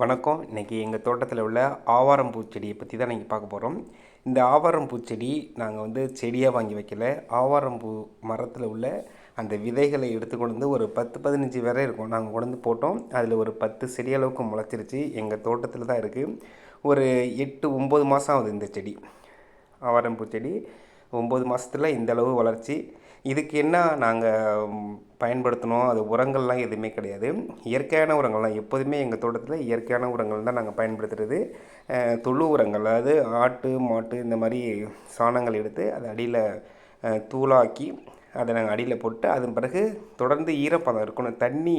வணக்கம். இன்றைக்கி எங்கள் தோட்டத்தில் உள்ள ஆவாரம் பூச்செடியை பற்றி தான் நீங்கள் பார்க்க போகிறோம் இந்த ஆவாரம் பூச்செடி நாங்கள் வந்து செடியாக வாங்கி வைக்கல. ஆவாரம் பூ மரத்தில் உள்ள அந்த விதைகளை எடுத்து கொண்டு வந்து ஒரு பத்து பதினஞ்சு விதை இருக்கும். நாங்கள் கொண்டு வந்து போட்டோம். அதில் ஒரு பத்து செடி அளவுக்கு முளைச்சிருச்சு. எங்கள் தோட்டத்தில் தான் இருக்குது ஒரு எட்டு ஒம்பது மாதம் ஆகுது இந்த செடி. ஆவாரம் பூச்செடி ஒம்பது மாதத்தில் இந்த அளவு வளர்ச்சி. இதுக்கு என்ன நாங்கள் பயன்படுத்தினோம் அது உரங்கள்லாம் எதுவுமே கிடையாது. இயற்கையான உரங்கள்லாம் எப்போதுமே எங்கள் தோட்டத்தில் இயற்கையான உரங்கள் தான் நாங்கள் பயன்படுத்துகிறது தொழு உரங்கள் அதாவது ஆட்டு மாட்டு இந்த மாதிரி சாணங்கள் எடுத்து அதை அடியில் தூளாக்கி அதை நாங்கள் அடியில் போட்டு அதன் பிறகு தொடர்ந்து ஈரப்பதம் இருக்கணும். தண்ணி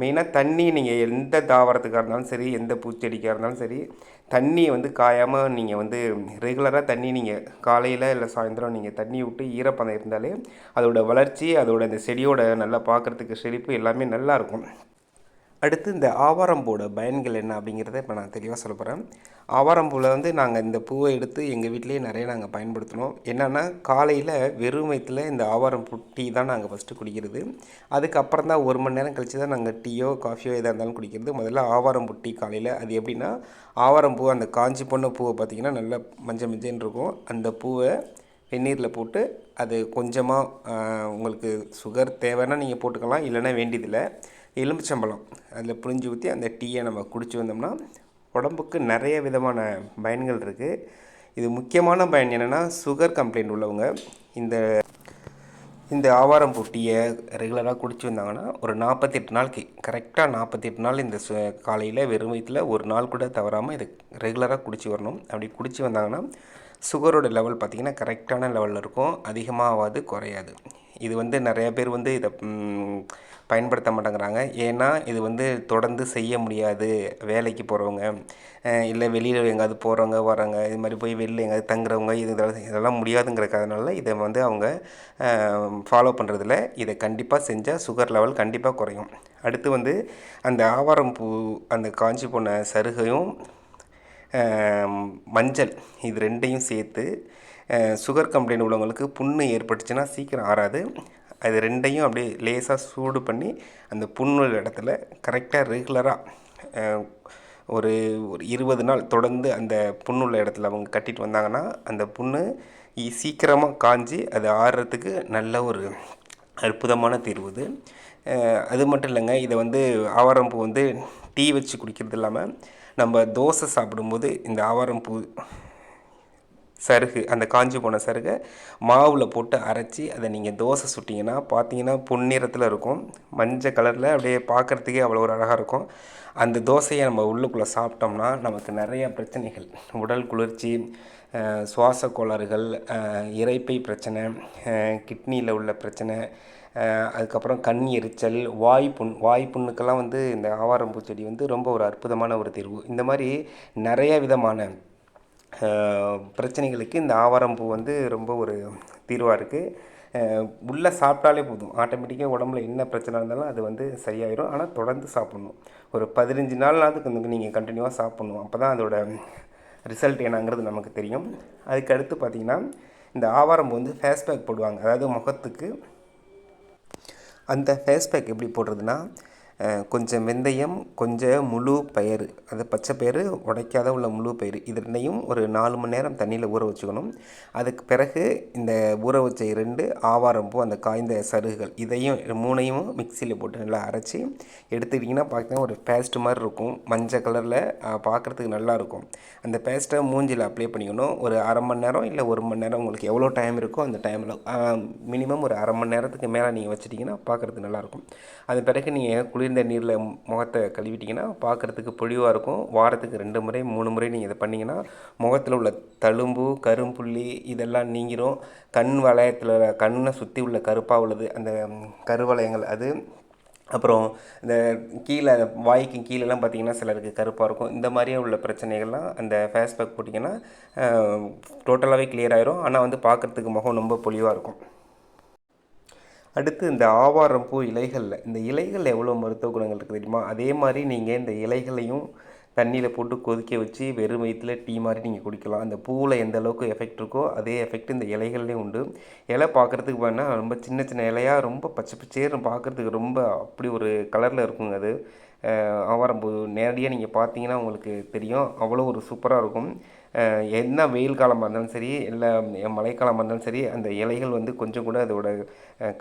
மெயினாக தண்ணி நீங்கள் எந்த தாவரத்துக்காக இருந்தாலும் சரி எந்த பூச்செடிக்காக இருந்தாலும் சரி தண்ணியை வந்து காயாமல் நீங்கள் வந்து ரெகுலராக தண்ணி நீங்கள் காலையில் இல்லை சாயந்தரம் நீங்கள் தண்ணி விட்டு ஈரப்பதம் இருந்தாலே அதோடய வளர்ச்சி அதோட அந்த செடியோட நல்லா பார்க்குறதுக்கு செழிப்பு எல்லாமே நல்லாயிருக்கும் அடுத்து இந்த ஆவாரம்பூவோட பயன்கள் என்ன அப்படிங்கிறத இப்போ நான் தெளிவாக சொல்ல போகிறேன் ஆவாரம்பூவில் வந்து நாங்கள் இந்த பூவை எடுத்து எங்கள் வீட்டிலேயே நிறைய நாங்கள் பயன்படுத்தினோம். என்னென்னா காலையில் வெறும் வயிற்றில் இந்த ஆவாரம் டீ தான் நாங்கள் ஃபஸ்ட்டு குடிக்கிறது. அதுக்கப்புறம் தான் ஒரு மணி நேரம் கழித்து தான் நாங்கள் டீயோ காஃபியோ எதாக இருந்தாலும் குடிக்கிறது. முதல்ல ஆவாரம்பூ டீ காலையில். அது எப்படின்னா ஆவாரம்பூ அந்த காஞ்சி போன பூவை பார்த்திங்கன்னா நல்லா மஞ்சள் மஞ்சள்னு இருக்கும். அந்த பூவை வெந்நீரில் போட்டு அது கொஞ்சமாக உங்களுக்கு சுகர் தேவைன்னா நீங்கள் போட்டுக்கலாம். இல்லைன்னா வேண்டியதில்லை. எலுமிச்சம்பழம் அதில் புழிஞ்சு ஊற்றி அந்த டீயை நம்ம குடிச்சு வந்தோம்னா உடம்புக்கு நிறைய விதமான பயன்கள் இருக்குது இது முக்கியமான பயன் என்னென்னா சுகர் கம்ப்ளைண்ட் உள்ளவங்க இந்த இந்த ஆவாரம் பூட்டியை ரெகுலராக குடிச்சு வந்தாங்கன்னா ஒரு நாற்பத்தெட்டு நாளைக்கு கரெக்டாக நாற்பத்தெட்டு நாள் இந்த சு காலையில் வெறும் வயிற்றில் ஒரு நாள் கூட தவறாமல் இதை ரெகுலராக குடிச்சு வரணும். அப்படி குடிச்சு வந்தாங்கன்னா சுகரோட லெவல் பார்த்திங்கன்னா கரெக்டான லெவலில் இருக்கும். அதிகமாகாது குறையாது. இது வந்து நிறைய பேர் வந்து இதை பயன்படுத்த மாட்டேங்கிறாங்க. ஏன்னா இது வந்து தொடர்ந்து செய்ய முடியாது. வேலைக்கு போகிறவங்க இல்லை வெளியில் எங்கேயாவது போகிறவங்க வரவங்க இது மாதிரி போய் வெளியில் எங்கேயாவது தங்குறவங்க இது இதெல்லாம் இதெல்லாம் முடியாதுங்கிறதுனால இதை வந்து அவங்க ஃபாலோ பண்ணுறதில்ல இதை கண்டிப்பாக செஞ்சால் சுகர் லெவல் கண்டிப்பாக குறையும். அடுத்து வந்து அந்த ஆவாரம் பூ அந்த காஞ்சி போன சருகையும் மஞ்சள். இது ரெண்டையும் சேர்த்து சுகர் கம்ப்ளைண்ட் உள்ளவங்களுக்கு புண்ணு ஏற்பட்டுச்சுன்னா சீக்கிரம் ஆறாது. அது ரெண்டையும் அப்படியே லேசாக சூடு பண்ணி அந்த புண்ணு இடத்துல கரெக்டாக ரெகுலராக ஒரு ஒரு இருபது நாள் தொடர்ந்து அந்த புண்ணுள்ள இடத்துல அவங்க கட்டிட்டு வந்தாங்கன்னா அந்த புண்ணு சீக்கிரமாக காஞ்சி அது ஆறுறதுக்கு நல்ல ஒரு அற்புதமான தீர்வு இது. அது மட்டும் இல்லைங்க இதை வந்து ஆவாரம்பூ வந்து டீ வச்சு குடிக்கிறது இல்லாமல் நம்ம தோசை சாப்பிடும்போது இந்த ஆவாரம் பூ சருகு அந்த காஞ்சி போன சருகை மாவில் போட்டு அரைச்சி அதை நீங்கள் தோசை சுட்டிங்கன்னா பார்த்தீங்கன்னா பொன்னிறத்தில் இருக்கும். மஞ்சள் கலரில் அப்படியே பார்க்குறதுக்கே அவ்வளோ ஒரு அழகாக இருக்கும். அந்த தோசையை நம்ம உள்ளுக்குள்ளே சாப்பிட்டோம்னா நமக்கு நிறைய பிரச்சனைகள். உடல் குளிர்ச்சி சுவாச கோளாறுகள் இறைப்பை பிரச்சனை கிட்னியில் உள்ள பிரச்சனை அதுக்கப்புறம் கண் எரிச்சல் வாய் புண் வாய் புண்ணுக்கெல்லாம் வந்து இந்த ஆவாரம்பூ செடி வந்து ரொம்ப ஒரு அற்புதமான ஒரு தீர்வு. இந்த மாதிரி நிறைய விதமான பிரச்சனைகளுக்கு இந்த ஆவாரம்பூ வந்து ரொம்ப ஒரு தீர்வாக இருக்குது உள்ளே சாப்பிட்டாலே போதும். ஆட்டோமேட்டிக்காக உடம்புல என்ன பிரச்சனை இருந்தாலும் அது வந்து சரியாயிடும் ஆனால் தொடர்ந்து சாப்பிட்ணும். ஒரு பதினஞ்சு நாள்னாவது கொஞ்சம் நீங்கள் கண்டினியூவாக சாப்பிட்ணும். அப்போ தான் அதோட ரிசல்ட் என்னங்கிறது நமக்கு தெரியும். அதுக்கு அடுத்து பார்த்திங்கன்னா இந்த ஆவாரம்பூ வந்து ஃபேஸ் பேக் போடுவாங்க. அதாவது முகத்துக்கு அந்த ஃபேஸ் பேக் எப்படி போடுறதுன்னா கொஞ்சம் வெந்தயம் கொஞ்சம் முழு பயிறு. அது பச்சை பயிறு உடைக்காத உள்ள முழு பயிறு. இது ரெண்டையும் ஒரு நாலு மணி நேரம் தண்ணியில் ஊற வச்சுக்கணும். அதுக்கு பிறகு இந்த ஊற வச்ச ரெண்டு ஆவாரம்பூ அந்த காய்ந்த சருகுகள் இதையும் மூணையும் மிக்சியில் போட்டு நல்லா அரைச்சி எடுத்துக்கிட்டிங்கன்னா பார்த்தீங்கன்னா ஒரு பேஸ்ட் மாதிரி இருக்கும். மஞ்சள் கலரில் பார்க்குறதுக்கு நல்லாயிருக்கும் அந்த பேஸ்ட்டை மூஞ்சியில் அப்ளை பண்ணிக்கணும். ஒரு அரை மணி நேரம் இல்லை ஒரு மணி நேரம் உங்களுக்கு எவ்வளோ டைம் இருக்கோ அந்த டைமில் மினிமம் ஒரு அரை மணி நேரத்துக்கு மேலே நீங்கள் வச்சிட்டிங்கன்னா பார்க்குறதுக்கு நல்லாயிருக்கும் அது பிறகு நீங்கள் குளிர் குளிர்ந்த நீரில் முகத்தை கழுவிட்டிங்கன்னா பார்க்குறதுக்கு பொழிவாக இருக்கும். வாரத்துக்கு ரெண்டு முறை மூணு முறை நீங்கள் இதை பண்ணிங்கன்னா முகத்தில் உள்ள தழும்பு கரும்புள்ளி இதெல்லாம் நீங்கிரும். கண் வளையத்தில் கண்ணை சுற்றி உள்ள கருப்பாக உள்ளது அந்த கருவளையங்கள் அது. அப்புறம் இந்த கீழே வாய்க்கு கீழெல்லாம் பார்த்தீங்கன்னா சிலருக்கு கருப்பாக இருக்கும். இந்த மாதிரியே உள்ள பிரச்சனைகள்லாம் அந்த ஃபேஸ் பேக் போட்டிங்கன்னா டோட்டலாகவே கிளியர் ஆயிரும். ஆனால் வந்து பார்க்குறதுக்கு முகம் ரொம்ப பொலிவாக இருக்கும். அடுத்து இந்த ஆவாரம் பூ இலைகளில் இந்த இலைகள் எவ்வளோ மருத்துவ குணங்கள் இருக்குது தெரியுமா? அதே மாதிரி நீங்கள் இந்த இலைகளையும் தண்ணியில் போட்டு கொதிக்க வச்சு வெறும் வயிற்றில் டீ மாதிரி நீங்கள் குடிக்கலாம். அந்த பூவில் எந்த அளவுக்கு எஃபெக்ட் இருக்கோ அதே எஃபெக்ட் இந்த இலைகள்லேயும் உண்டு. இலை பார்க்குறதுக்கு வேணால் ரொம்ப சின்ன சின்ன இலையாக ரொம்ப பச்சை பச்சேர்னு பார்க்குறதுக்கு ரொம்ப அப்படி ஒரு கலரில் இருக்குங்க அது. ஆவாரம் ஆவாரம்பூ நேரடியாக நீங்கள் பார்த்தீங்கன்னா உங்களுக்கு தெரியும். அவ்வளோ ஒரு சூப்பராக இருக்கும். என்ன வெயில் காலமாக இருந்தாலும் சரி இல்லை மழைக்காலமாக இருந்தாலும் சரி அந்த இலைகள் வந்து கொஞ்சம் கூட அதோட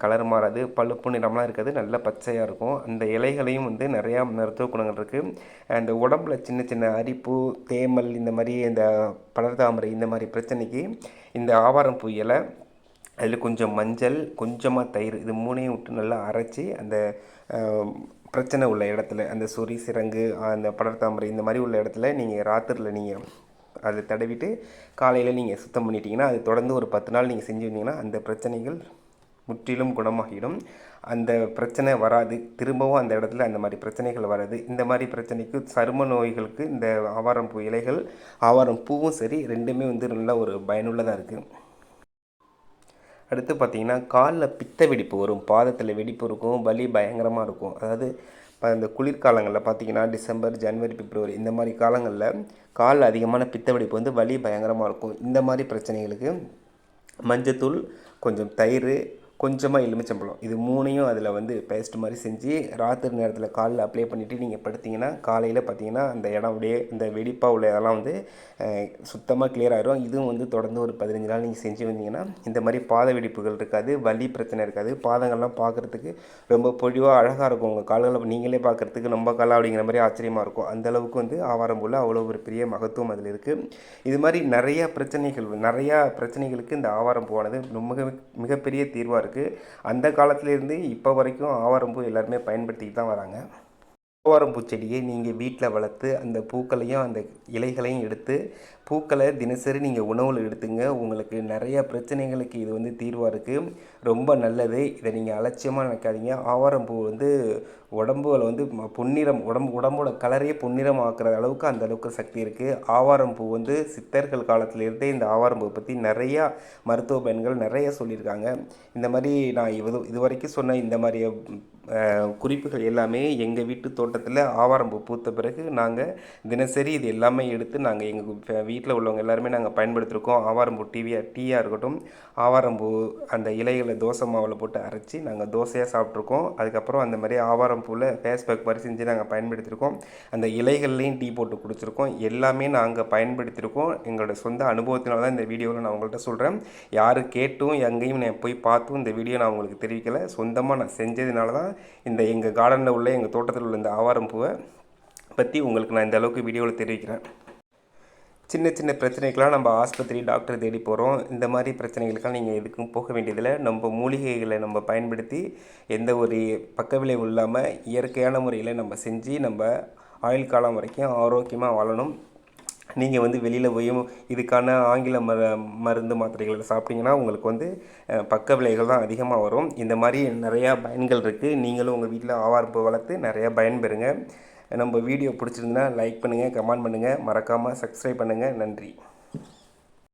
கலர் மாறாது. பழுப்பு நிறம்லாம் இருக்காது. நல்ல பச்சையாக இருக்கும். அந்த இலைகளையும் வந்து நிறையா மருத்துவ குணங்கள் இருக்குது அந்த உடம்புல சின்ன சின்ன அரிப்பு தேமல் இந்த மாதிரி இந்த படர்தாமரை இந்த மாதிரி பிரச்சனைக்கு இந்த ஆவாரம் இலை அதில் கொஞ்சம் மஞ்சள் கொஞ்சமாக தயிர் இது மூணையும் விட்டு நல்லா அரைச்சி அந்த பிரச்சனை உள்ள இடத்துல அந்த சொறி சிரங்கு அந்த படர்தாமரை இந்த மாதிரி உள்ள இடத்துல நீங்கள் ராத்திரியில் நீங்கள் அதை தடவிட்டு காலையில் நீங்கள் சுத்தம் பண்ணிட்டீங்கன்னா அது தொடர்ந்து ஒரு பத்து நாள் நீங்கள் செஞ்சு வந்தீங்கன்னா அந்த பிரச்சனைகள் முற்றிலும் குணமாகிடும். அந்த பிரச்சனை வராது. திரும்பவும் அந்த இடத்துல அந்த மாதிரி பிரச்சனைகள் வராது. இந்த மாதிரி பிரச்சனைக்கு சரும நோய்களுக்கு இந்த ஆவாரம் பூ இலைகள் ஆவாரம் பூவும் சரி ரெண்டுமே வந்து நல்ல ஒரு பயனுள்ளதாக இருக்குது அடுத்து பார்த்தீங்கன்னா காலில் பித்த வெடிப்பு வரும். பாதத்தில் வெடிப்பு இருக்கும் வலி பயங்கரமாக இருக்கும். அதாவது இப்போ இந்த குளிர்காலங்களில் பார்த்தீங்கன்னா டிசம்பர் ஜனவரி பிப்ரவரி இந்த மாதிரி காலங்களில் கால் அதிகமான பித்தவெடிப்பு வந்து வலி பயங்கரமாக இருக்கும். இந்த மாதிரி பிரச்சனைகளுக்கு மஞ்சத்தூள் கொஞ்சம் தயிர் கொஞ்சமாக எலுமிச்சம்பழம். இது மூணையும் அதில் வந்து பேஸ்ட் மாதிரி செஞ்சு ராத்திரி நேரத்தில் காலில் அப்ளை பண்ணிவிட்டு நீங்கள் படுத்தீங்கன்னா காலையில் பார்த்தீங்கன்னா அந்த இடம் அப்படியே இந்த வெடிப்பாக உள்ள இதெல்லாம் வந்து சுத்தமாக கிளியர் ஆகிரும் இதுவும் வந்து தொடர்ந்து ஒரு பதினஞ்சு நாள் நீங்கள் செஞ்சு வந்தீங்கன்னா இந்த மாதிரி பாத வெடிப்புகள் இருக்காது வலி பிரச்சனை இருக்காது. பாதங்கள்லாம் பார்க்குறதுக்கு ரொம்ப பொழிவாக அழகாக இருக்கும். உங்கள் கால்களை நீங்களே பார்க்குறதுக்கு நம்ம காலாக அப்படிங்கிற மாதிரி ஆச்சரியமாக இருக்கும். அந்தளவுக்கு வந்து ஆவாரம் போல் அவ்வளோ ஒரு பெரிய மகத்துவம் அதில் இருக்குது இது மாதிரி நிறையா பிரச்சனைகள் நிறையா பிரச்சனைகளுக்கு இந்த ஆவாரம் போனது மிக மிகப்பெரிய தீர்வாக இருக்குது அந்த காலத்துலேருந்து இப்போ வரைக்கும் ஆவாரம்பூ எல்லாருமே பயன்படுத்திக்கிட்டு தான் வராங்க. ஆவாரம்பூ பூச்செடியை நீங்கள் வீட்டில் வளர்த்து அந்த பூக்களையும் அந்த இலைகளையும் எடுத்து பூக்களை தினசரி நீங்கள் உணவில் எடுத்துங்க. உங்களுக்கு நிறைய பிரச்சனைகளுக்கு இது வந்து தீர்வாக இருக்குது ரொம்ப நல்லது. இதை நீங்கள் அலட்சியமாக நினைக்காதீங்க. ஆவாரம் பூ வந்து உடம்புல வந்து பொன்னிறம் உடம்பு உடம்போட கலரையே பொன்னிறம் ஆக்குற அளவுக்கு அந்த அளவுக்கு சக்தி இருக்குது ஆவாரம் பூ வந்து சித்தர்கள் காலத்திலேருந்தே இந்த ஆவாரம் பூ பற்றி நிறையா மருத்துவ பயன்கள் நிறைய சொல்லியிருக்காங்க. இந்த மாதிரி நான் இது இது வரைக்கும் சொன்ன இந்த மாதிரி குறிப்புகள் எல்லாமே எங்கள் வீட்டு தோட்டத்தில் ஆவாரம்பூ பூத்த பிறகு நாங்கள் தினசரி இது எல்லாமே எடுத்து நாங்கள் எங்கள் வீட்டில் உள்ளவங்க எல்லாருமே நாங்கள் பயன்படுத்திருக்கோம். ஆவாரம்பூ டிவியாக டீயாக இருக்கட்டும் ஆவாரம்பூ அந்த இலைகளை தோசை மாவில் போட்டு அரைச்சி நாங்கள் தோசையாக சாப்பிட்ருக்கோம். அதுக்கப்புறம் அந்த மாதிரி ஆவாரம்பூவில் ஃபேஸ் பேக் மாதிரி செஞ்சு நாங்கள் பயன்படுத்தியிருக்கோம் அந்த இலைகள்லேயும் டீ போட்டு குடிச்சிருக்கோம். எல்லாமே நாங்கள் பயன்படுத்தியிருக்கோம் எங்களோட சொந்த அனுபவத்தினால தான் இந்த வீடியோவில் நான் உங்கள்கிட்ட சொல்கிறேன் யார் கேட்டும் எங்கேயும் நான் போய் பார்த்தும் இந்த வீடியோ நான் உங்களுக்கு தெரிவிக்கலை. சொந்தமாக நான் செஞ்சதுனால தான் இந்த எங்கள் கார்டனில் உள்ள எங்கள் தோட்டத்தில் உள்ள இந்த ஆவாரம்பூவை பற்றி உங்களுக்கு நான் இந்த அளவுக்கு வீடியோவில் தெரிவிக்கிறேன். சின்ன சின்ன பிரச்சனைக்கெலாம் நம்ம ஆஸ்பத்திரி டாக்டர் தேடி போகிறோம் இந்த மாதிரி பிரச்சனைகளுக்கெல்லாம் நீங்கள் எதுக்கும் போக வேண்டியதில்லை. நம்ம மூலிகைகளை நம்ம பயன்படுத்தி எந்த ஒரு பக்க விளைவு இல்லாமல் இயற்கையான முறையில் நம்ம செஞ்சு நம்ம ஆயுள் காலம் வரைக்கும் ஆரோக்கியமாக வாழணும். நீங்கள் வந்து வெளியில் போய் இதுக்கான ஆங்கில மர மருந்து மாத்திரைகளை சாப்பிட்டீங்கன்னா உங்களுக்கு வந்து பக்க விளைவுகள் தான் அதிகமாக வரும். இந்த மாதிரி நிறையா பயன்கள் இருக்குது நீங்களும் உங்கள் வீட்டில் ஆவார்ப்பு வளர்த்து நிறையா பயன்பெறுங்க நம்ம வீடியோ பிடிச்சிருந்தா லைக் பண்ணுங்கள் கமெண்ட் பண்ணுங்கள் மறக்காமல் சப்ஸ்கிரைப் பண்ணுங்கள் நன்றி.